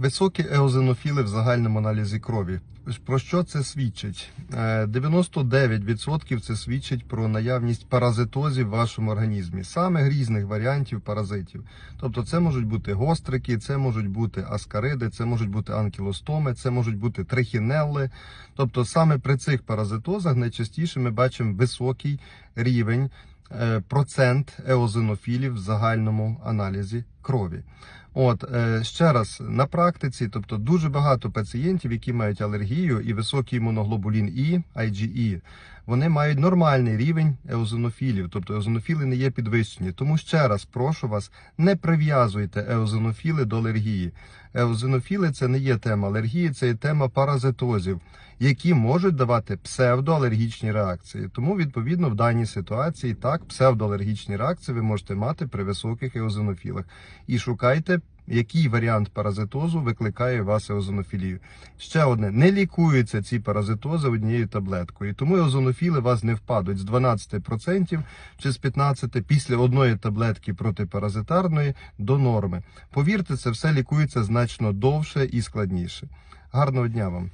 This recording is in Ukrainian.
Високі еозинофіли в загальному аналізі крові. Про що це свідчить? Е, 99% це свідчить про наявність паразитозів в вашому організмі, самих різних варіантів паразитів. Тобто, це можуть бути гострики, це можуть бути аскариди, це можуть бути анкілостоми, це можуть бути трихінелли. Тобто, саме при цих паразитозах найчастіше ми бачимо високий рівень е, процент еозинофілів в загальному аналізі крові. От е, ще раз на практиці, тобто дуже багато пацієнтів, які мають алергію і високий імуноглобулін І, IgE, вони мають нормальний рівень еозинофілів, тобто еозинофіли не є підвищені. Тому ще раз прошу вас, не прив'язуйте еозинофіли до алергії. Еозинофіли це не є тема алергії, це є тема паразитозів, які можуть давати псевдоалергічні реакції. Тому, відповідно, в даній ситуації так, псевдоалергічні реакції ви можете мати при високих еозинофілах. І шукайте, який варіант паразитозу викликає вас еозинофілію. Ще одне, не лікуються ці паразитози однією таблеткою. Тому еозинофіли у вас не впадуть з 12% чи з 15% після одної таблетки протипаразитарної до норми. Повірте, це все лікується значно довше і складніше. Гарного дня вам!